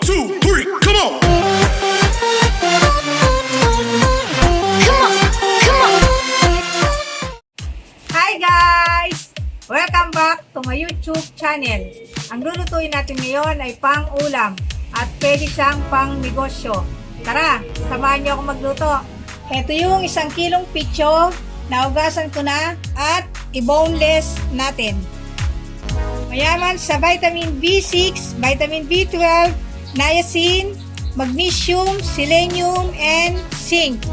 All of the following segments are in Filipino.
two, three, come on! Come on, come on. Hi guys! Welcome back to my YouTube channel. Ang lulutuin natin ngayon ay pang-ulam at pwede siyang pang-negosyo. Tara, samahan niyo ako magluto. Ito yung isang kilong picho, naugasan ko na at i-boneless natin. Mayaman sa vitamin B6, vitamin B12, niacin, magnesium, selenium, and zinc.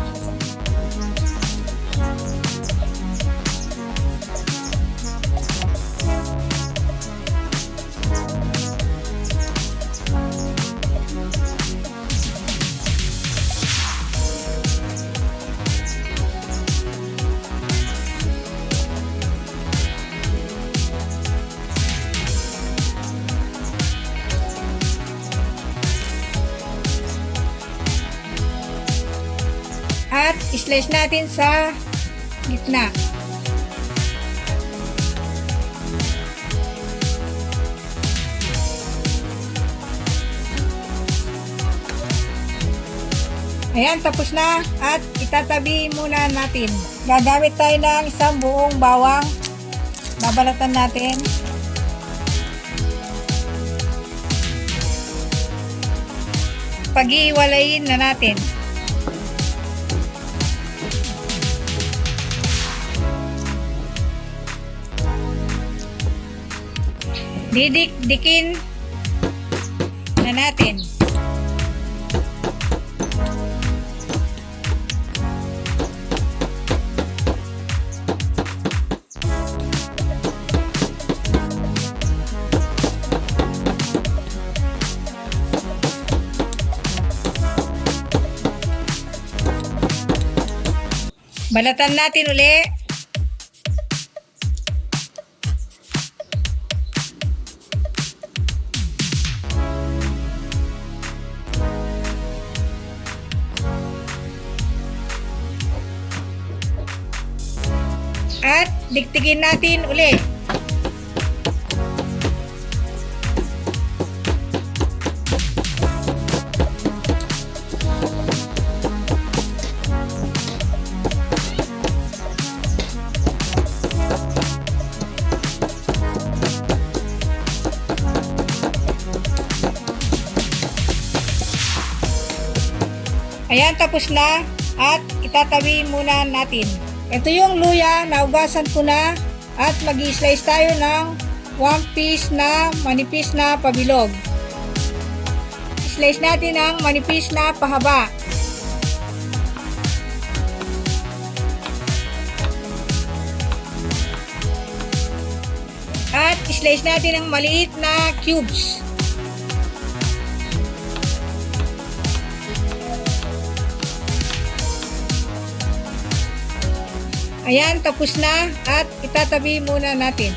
At slice natin sa gitna. Ayan, tapos na at itatabi muna natin. Gagamit tayo ng isang buong bawang. Babalatan natin. Pag-iwalayin na natin. Didikdikin na natin. Balatan natin uli. At diktigin natin uli. Ayan, tapos na. At itatabi muna natin. Ito yung luya, naugasan ko na. At mag slice tayo ng one piece na manipis na pabilog. Slice natin ng manipis na pahaba. At slice natin ng maliit na cubes. Ayan, tapos na at itatabi muna natin.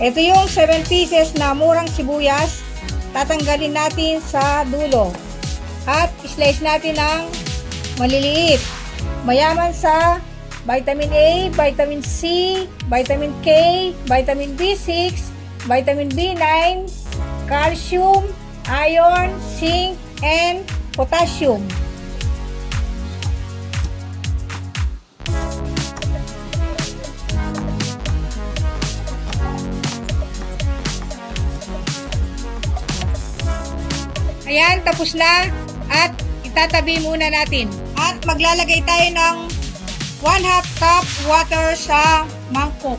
Ito yung 7 pieces na murang sibuyas. Tatanggalin natin sa dulo. At slice natin ng maliliit. Mayaman sa vitamin A, vitamin C, vitamin K, vitamin B6, vitamin B9, calcium, iron, zinc, and potassium. Ayan, tapos na. At itatabi muna natin. At maglalagay tayo ng 1 half cup water sa mangkok.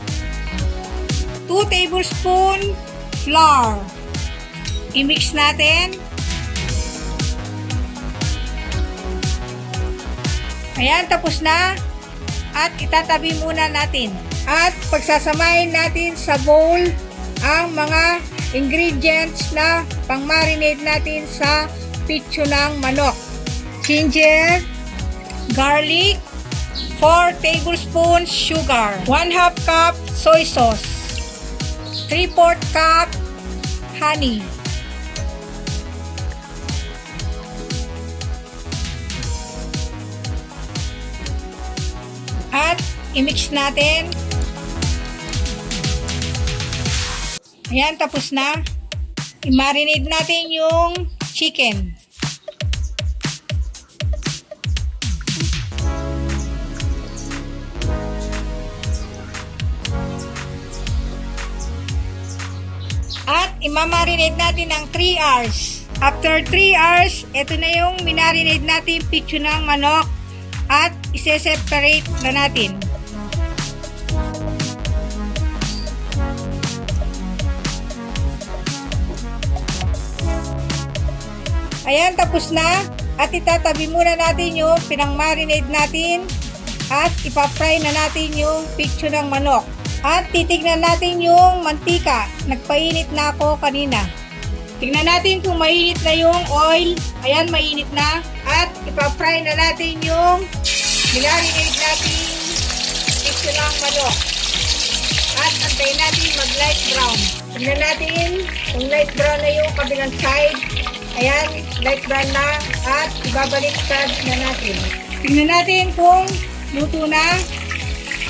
2 tablespoon flour. I-mix natin. Ayan, tapos na. At itatabi muna natin. At pagsasamahin natin sa bowl ang mga ingredients na pang-marinate natin sa pitso ng manok. Ginger, garlic, 4 tablespoons sugar, 1 half cup soy sauce, 3 4 cup honey, at i-mix natin Ayan, tapos na. i-marinate natin yung chicken. At imamarinate natin ng 3 hours. After 3 hours, ito na yung minarinate natin picture ng manok at ise-separate na natin. Ayan, tapos na. At itatabi muna natin yung pinang-marinate natin at ipafry na natin yung picture ng manok. At titignan natin yung mantika. Nagpainit na ako kanina. Tingnan natin kung mainit na yung oil. Ayan, mainit na. At ipafry na natin yung nilarinate natin picture ng manok. At antayin natin mag light brown. Tingnan natin kung light brown na yung kabilang side. Ayan, light brown na. At ibabalik na natin. Tingnan natin kung luto na.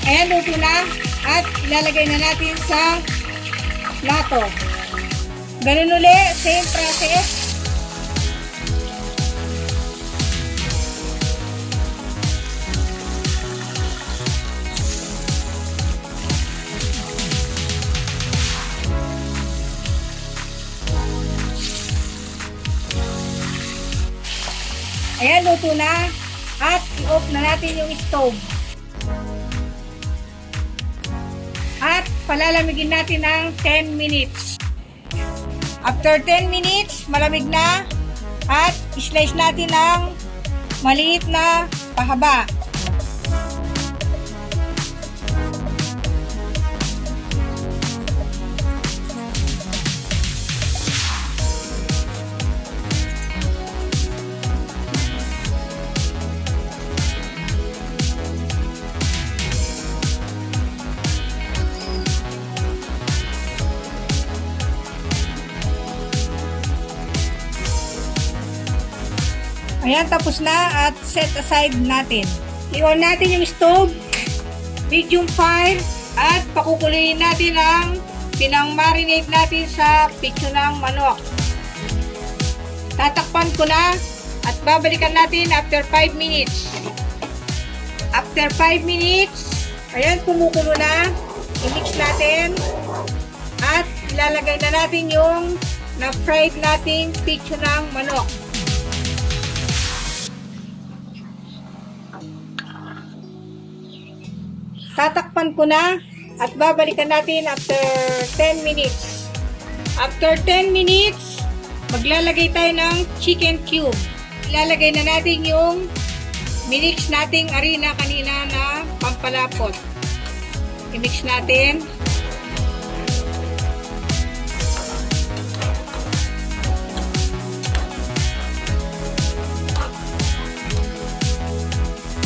Ayan, luto na. At ilalagay na natin sa plato. Ganun uli, same process. Ayan, luto na. At i-off na natin yung stove. At palalamigin natin ng 10 minutes. After 10 minutes, malamig na. At slice natin ng maliit na pahaba. Ayan, tapos na at set aside natin. I-on natin yung stove, medium fire, at pakukuloyin natin ang pinang-marinate natin sa picture ng manok. Tatakpan ko na at babalikan natin after 5 minutes. After 5 minutes, ayan, kumukulo na. I-mix natin at ilalagay na natin yung na-fried nating picture ng manok. Tatakpan ko na at babalikan natin after 10 minutes. After 10 minutes, maglalagay tayo ng chicken cube. Ilalagay na natin yung minix nating arena kanina na pampalapot. I-mix natin.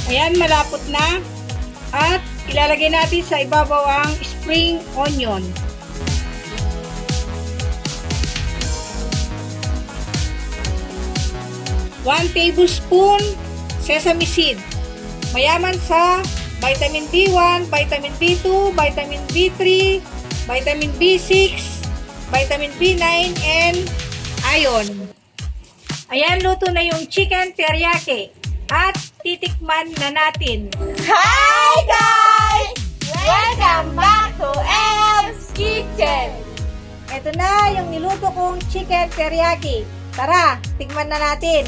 Ayan, malapot na. At ilalagay natin sa ibabaw ang spring onion. One tablespoon sesame seed. Mayaman sa vitamin B1, vitamin B2, vitamin B3, vitamin B6, vitamin B9, and iron. Ayan, luto na yung chicken teriyaki. At titikman na natin. Hi guys! Welcome back to El's Kitchen! Ito na yung niluto kong chicken teriyaki. Tara, tikman na natin.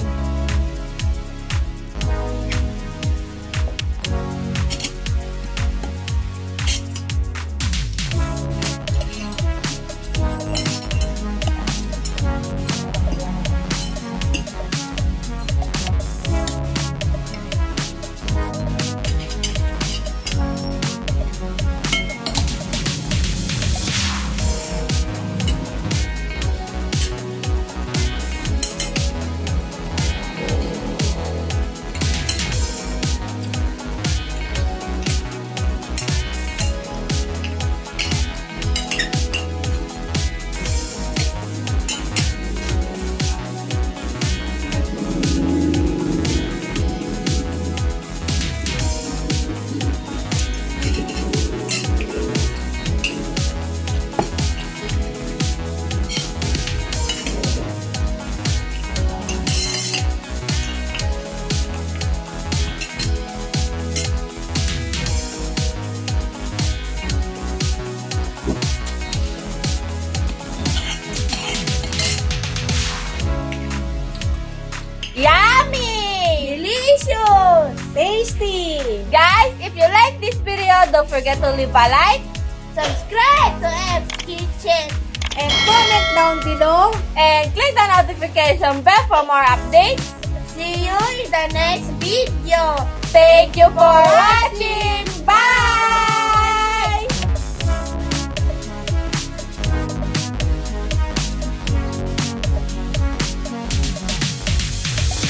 Like this video, don't forget to leave a like, subscribe to Ev's Kitchen, And comment down below. and click the notification bell for more updates. See you in the next video. Thank you for watching.